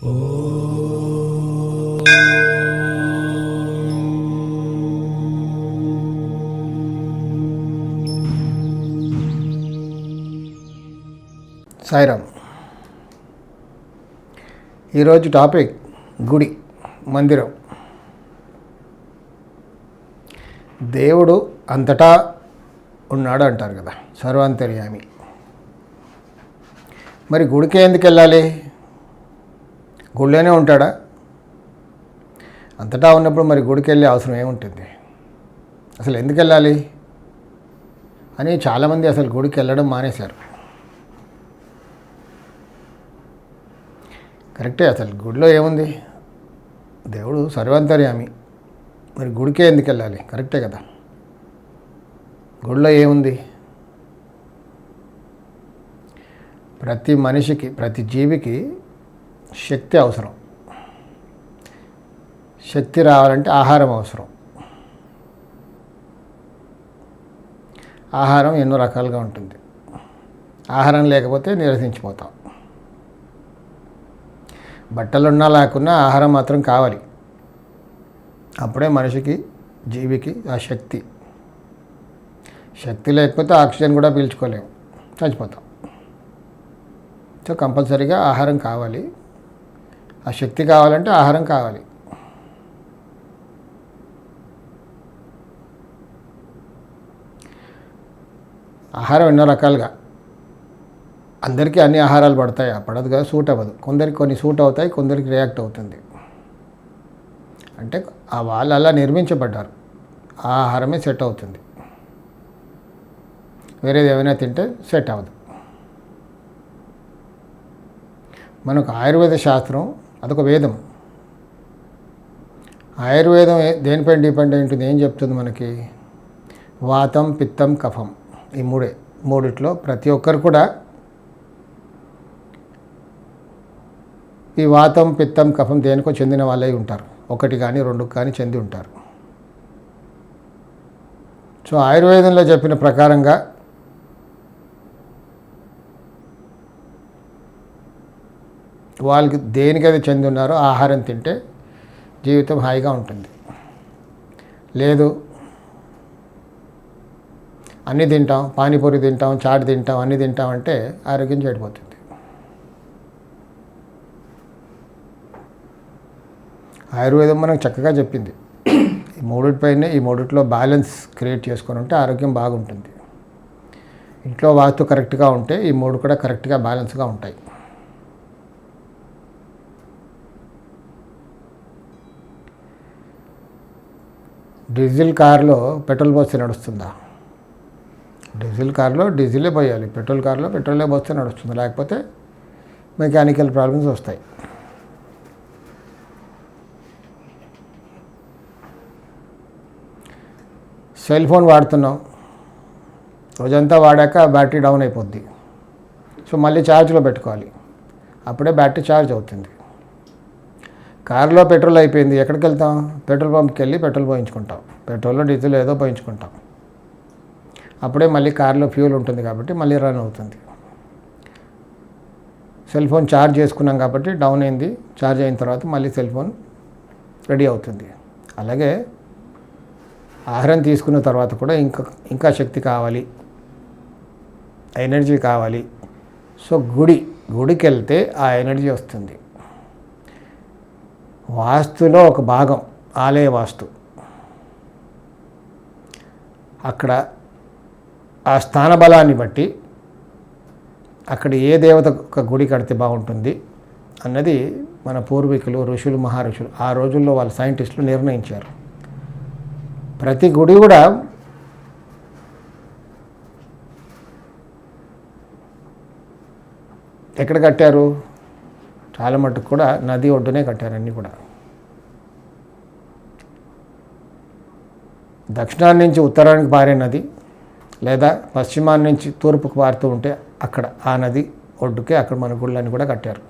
సాయిరామ్ ఈరోజు టాపిక్ గుడి మందిరం. దేవుడు అంతటా ఉన్నాడు అంటారు కదా సర్వాంతర్యామి. మరి గుడికి ఎందుకు వెళ్ళాలి? గుడిలోనే ఉంటాడా? అంతటా ఉన్నప్పుడు మరి గుడికి వెళ్ళే అవసరం ఏముంటుంది? అసలు ఎందుకు వెళ్ళాలి అని చాలామంది అసలు గుడికి వెళ్ళడం మానేశారు. కరెక్టే అసలు గుడిలో ఏముంది? దేవుడు సర్వాంతర్యామి. మరి గుడికే ఎందుకు వెళ్ళాలి కరెక్టే కదా. గుడిలో ఏముంది? ప్రతి మనిషికి ప్రతి జీవికి శక్తి అవసరం. శక్తి రావాలంటే ఆహారం అవసరం. ఆహారం ఎన్నో రకాలుగా ఉంటుంది. ఆహారం లేకపోతే నిరసించిపోతాం. బట్టలున్నా లేకున్నా ఆహారం మాత్రం కావాలి. అప్పుడే మనిషికి జీవికి ఆ శక్తి. శక్తి లేకపోతే ఆక్సిజన్ కూడా పీల్చుకోలేము చచ్చిపోతాం. సో కంపల్సరీగా ఆహారం కావాలి. ఆ శక్తి కావాలంటే ఆహారం కావాలి. ఆహారం ఎన్నో రకాలుగా. అందరికీ అన్ని ఆహారాలు పడతాయి? పడదు కదా సూట్ అవ్వదు. కొందరికి కొన్ని సూట్ అవుతాయి కొందరికి రియాక్ట్ అవుతుంది. అంటే ఆ వాళ్ళు అలా నిర్మించబడ్డారు. ఆ ఆహారమే సెట్ అవుతుంది. వేరేది ఏమైనా తింటే సెట్ అవ్వదు. మనకు ఆయుర్వేద శాస్త్రం అదొక వేదం. ఆయుర్వేదం దేనిపై దేనిపైన డిపెండ్ అయి ఉంటుంది? ఏం చెప్తుంది మనకి? వాతం పిత్తం కఫం ఈ మూడే. మూడిట్లో ప్రతి ఒక్కరు కూడా ఈ వాతం పిత్తం కఫం దేనికో చెందిన వాళ్ళే ఉంటారు. ఒకటి కానీ రెండు కానీ చెంది ఉంటారు. సో ఆయుర్వేదంలో చెప్పిన ప్రకారంగా వాళ్ళకి దేనికైతే చెంది ఉన్నారో ఆహారం తింటే జీవితం హాయిగా ఉంటుంది. లేదు అన్నీ తింటాం పానీపూరి తింటాం చాట్ తింటాం అన్నీ తింటాం అంటే ఆరోగ్యం చెడిపోతుంది. ఆయుర్వేదం మనకు చక్కగా చెప్పింది. ఈ మూడిటిపైనే ఈ మూడిట్లో బ్యాలెన్స్ క్రియేట్ చేసుకొని ఉంటే ఆరోగ్యం బాగుంటుంది. ఇంట్లో వాస్తు కరెక్ట్గా ఉంటే ఈ మూడు కూడా కరెక్ట్గా బ్యాలెన్స్గా ఉంటాయి. డీజిల్ కార్లో పెట్రోల్ పోస్తే నడుస్తుందా? డీజిల్ కార్లో డీజిలే పోయాలి. పెట్రోల్ కార్లో పెట్రోలే పోస్తే నడుస్తుంది. లేకపోతే మెకానికల్ ప్రాబ్లమ్స్ వస్తాయి. సెల్ ఫోన్ వాడుతున్నాం. రోజంతా వాడాక బ్యాటరీ డౌన్ అయిపోద్ది. సో మళ్ళీ ఛార్జ్లో పెట్టుకోవాలి. అప్పుడే బ్యాటరీ ఛార్జ్ అవుతుంది. కారులో పెట్రోల్ అయిపోయింది. ఎక్కడికి వెళ్తాం? పెట్రోల్ పంప్కి వెళ్ళి పెట్రోల్ పోయించుకుంటాం. పెట్రోల్లో డీజిల్ ఏదో పోయించుకుంటాం. అప్పుడే మళ్ళీ కారులో ఫ్యూల్ ఉంటుంది కాబట్టి మళ్ళీ రన్ అవుతుంది. సెల్ ఫోన్ ఛార్జ్ చేసుకున్నాం కాబట్టి డౌన్ అయింది. ఛార్జ్ అయిన తర్వాత మళ్ళీ సెల్ ఫోన్ రెడీ అవుతుంది. అలాగే ఆహారం తీసుకున్న తర్వాత కూడా ఇంకా ఇంకా శక్తి కావాలి. ఎనర్జీ కావాలి. సో గుడి గుడికి వెళ్తే ఆ ఎనర్జీ వస్తుంది. వాస్తులో ఒక భాగం ఆలయ వాస్తు. అక్కడ ఆ స్థాన బలాన్ని బట్టి అక్కడ ఏ దేవత ఒక గుడి కడితే బాగుంటుంది అన్నది మన పూర్వీకులు ఋషులు మహారుషులు ఆ రోజుల్లో వాళ్ళ సైంటిస్టులు నిర్ణయించారు. ప్రతి గుడి కూడా ఎక్కడ కట్టారు? చాలా మటుకు కూడా నది ఒడ్డునే కట్టారు అన్నీ కూడా. దక్షిణాన్ని నుంచి ఉత్తరానికి పారే నది లేదా పశ్చిమాన్ని నుంచి తూర్పుకు పారుతూ ఉంటే అక్కడ ఆ నది ఒడ్డుకే అక్కడ మన గుళ్ళని కూడా కట్టారు.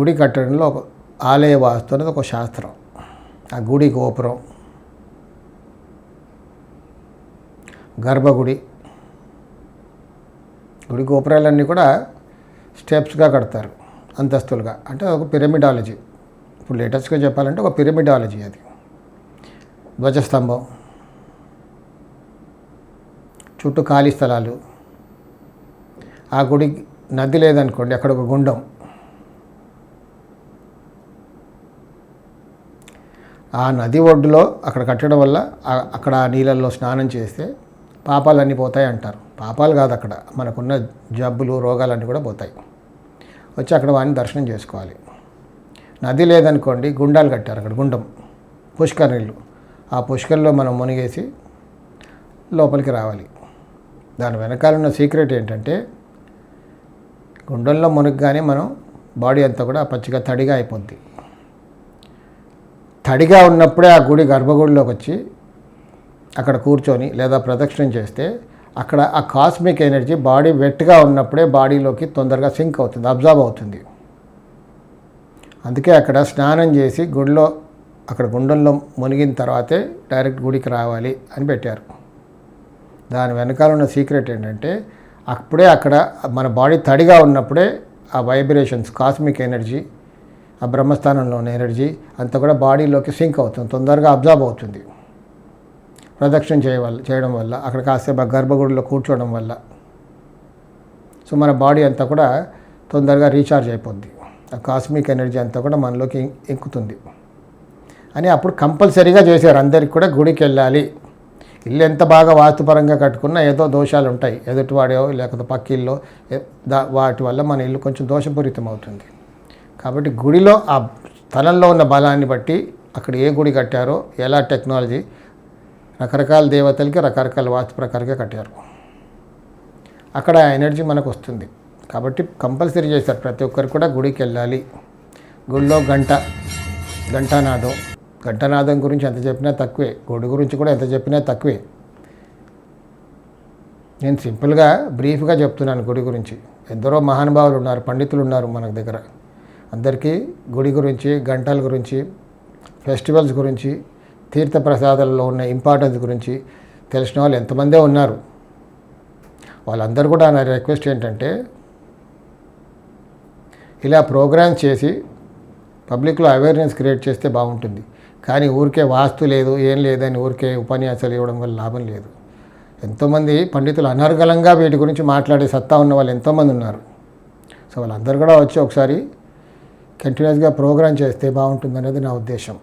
గుడి కట్టడంలో ఒక ఆలయ వాస్తు అనేది ఒక శాస్త్రం. ఆ గుడి గోపురం. గర్భగుడి. గుడి గోపురాలన్నీ కూడా స్టెప్స్గా కడతారు అంతస్తులుగా. అంటే ఒక పిరమిడాలజీ. ఇప్పుడు లేటెస్ట్గా చెప్పాలంటే ఒక పిరమిడాలజీ అది. ధ్వజస్తంభం చుట్టూ ఖాళీ స్థలాలు. ఆ గుడి నది లేదనుకోండి అక్కడ ఒక గుండం. ఆ నది ఒడ్డులో అక్కడ కట్టడం వల్ల అక్కడ ఆ నీళ్ళల్లో స్నానం చేస్తే పాపాలన్నీ పోతాయి అంటారు. పాపాలు కాదు అక్కడ. మనకున్న జబ్బులు రోగాలన్నీ కూడా పోతాయి. వచ్చి అక్కడ వాడిని దర్శనం చేసుకోవాలి. నది లేదనుకోండి గుండాలు కట్టారు అక్కడ గుండం. పుష్కర్ నీళ్ళు. ఆ పుష్కర్లో మనం మునిగేసి లోపలికి రావాలి. దాని వెనకాల ఉన్న సీక్రెట్ ఏంటంటే గుండంలో మునగగానే మనం బాడీ అంతా కూడా పచ్చిగా తడిగా అయిపోద్ది. తడిగా ఉన్నప్పుడే ఆ గుడి గర్భగుడిలోకి వచ్చి అక్కడ కూర్చొని లేదా ప్రదక్షిణం చేస్తే అక్కడ ఆ కాస్మిక్ ఎనర్జీ బాడీ వెట్గా ఉన్నప్పుడే బాడీలోకి తొందరగా సింక్ అవుతుంది అబ్జార్బ్ అవుతుంది. అందుకే అక్కడ స్నానం చేసి గుడిలో అక్కడ గుండంలో మునిగిన తర్వాతే డైరెక్ట్ గుడికి రావాలి అని పెట్టారు. దాని వెనకాల ఉన్న సీక్రెట్ ఏంటంటే అప్పుడే అక్కడ మన బాడీ తడిగా ఉన్నప్పుడే ఆ వైబ్రేషన్స్ కాస్మిక్ ఎనర్జీ ఆ బ్రహ్మస్థానంలో ఉన్న ఎనర్జీ అంతా కూడా బాడీలోకి సింక్ అవుతుంది తొందరగా అబ్జార్బ్ అవుతుంది. ప్రదక్షిణ చేయవల్ల చేయడం వల్ల అక్కడ కాసేపు ఆ గర్భగుడిలో కూర్చోవడం వల్ల. సో మన బాడీ అంతా కూడా తొందరగా రీఛార్జ్ అయిపోద్ది. ఆ కాస్మిక్ ఎనర్జీ అంతా కూడా మనలోకి ఎక్కుతుంది. అని అప్పుడు కంపల్సరీగా చేశారు. అందరికి కూడా గుడికి వెళ్ళాలి. ఇల్లు ఎంత బాగా వాస్తుపరంగా కట్టుకున్నా ఏదో దోషాలు ఉంటాయి. ఎదుటివాడో లేకపోతే పక్కిల్లో వాటి వల్ల మన ఇల్లు కొంచెం దోషపూరితం అవుతుంది. కాబట్టి గుడిలో ఆ స్థలంలో ఉన్న బలాన్ని బట్టి అక్కడ ఏ గుడి కట్టారో ఎలా టెక్నాలజీ రకరకాల దేవతలకి రకరకాల వాస్తు ప్రకారంగా కట్టారు. అక్కడ ఆ ఎనర్జీ మనకు వస్తుంది కాబట్టి కంపల్సరీ చేస్తారు. ప్రతి ఒక్కరు కూడా గుడికి వెళ్ళాలి. గుడిలో గంట ఘంటానాదం. ఘంటానాదం గురించి ఎంత చెప్పినా తక్కువే. గుడి గురించి కూడా ఎంత చెప్పినా తక్కువే. నేను సింపుల్గా బ్రీఫ్గా చెప్తున్నాను గుడి గురించి. ఎందరో మహానుభావులు ఉన్నారు పండితులు ఉన్నారు మన దగ్గర. అందరికీ గుడి గురించి గంటల గురించి ఫెస్టివల్స్ గురించి తీర్థప్రసాదాలలో ఉన్న ఇంపార్టెన్స్ గురించి తెలిసిన వాళ్ళు ఎంతమందే ఉన్నారు. వాళ్ళందరూ కూడా నా రిక్వెస్ట్ ఏంటంటే ఇలా ప్రోగ్రామ్స్ చేసి పబ్లిక్లో అవేర్నెస్ క్రియేట్ చేస్తే బాగుంటుంది. కానీ ఊరికే వాస్తు లేదు ఏం లేదని ఊరికే ఉపన్యాసాలు ఇవ్వడం వల్ల లాభం లేదు. ఎంతోమంది పండితులు అనర్గళంగా వీటి గురించి మాట్లాడే సత్తా ఉన్న వాళ్ళు ఎంతోమంది ఉన్నారు. సో వాళ్ళందరూ కూడా వచ్చి ఒకసారి కంటిన్యూస్గా ప్రోగ్రామ్ చేస్తే బాగుంటుంది అనేది నా ఉద్దేశం.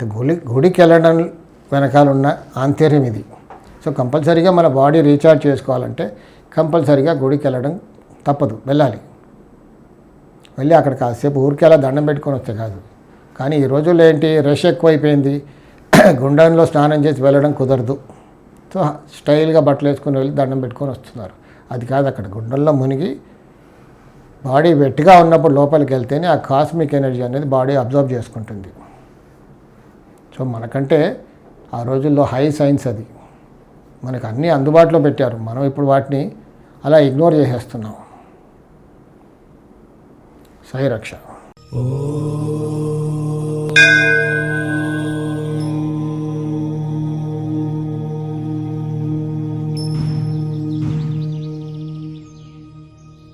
అంటే గుడి గుడికి వెళ్ళడం వెనకాల ఉన్న ఆంతర్యం ఇది. సో కంపల్సరీగా మన బాడీ రీఛార్జ్ చేసుకోవాలంటే కంపల్సరీగా గుడికి వెళ్ళడం తప్పదు వెళ్ళాలి. వెళ్ళి అక్కడ కాసేపు ఊరికి అలా దండం పెట్టుకొని వస్తే కాదు. కానీ ఈ రోజుల్లో ఏంటి రష్ ఎక్కువైపోయింది గుండంలో స్నానం చేసి వెళ్ళడం కుదరదు. సో స్టైల్గా బట్టలు వేసుకుని వెళ్ళి దండం పెట్టుకొని వస్తున్నారు. అది కాదు అక్కడ గుండంలో మునిగి బాడీ వెట్టిగా ఉన్నప్పుడు లోపలికి వెళ్తేనే ఆ కాస్మిక్ ఎనర్జీ అనేది బాడీ అబ్జర్వ్ చేసుకుంటుంది. సో మనకంటే ఆ రోజుల్లో హై సైన్స్ అది. మనకు అన్నీ అందుబాటులో పెట్టారు. మనం ఇప్పుడు వాటిని అలా ఇగ్నోర్ చేసేస్తున్నాం. సై రక్ష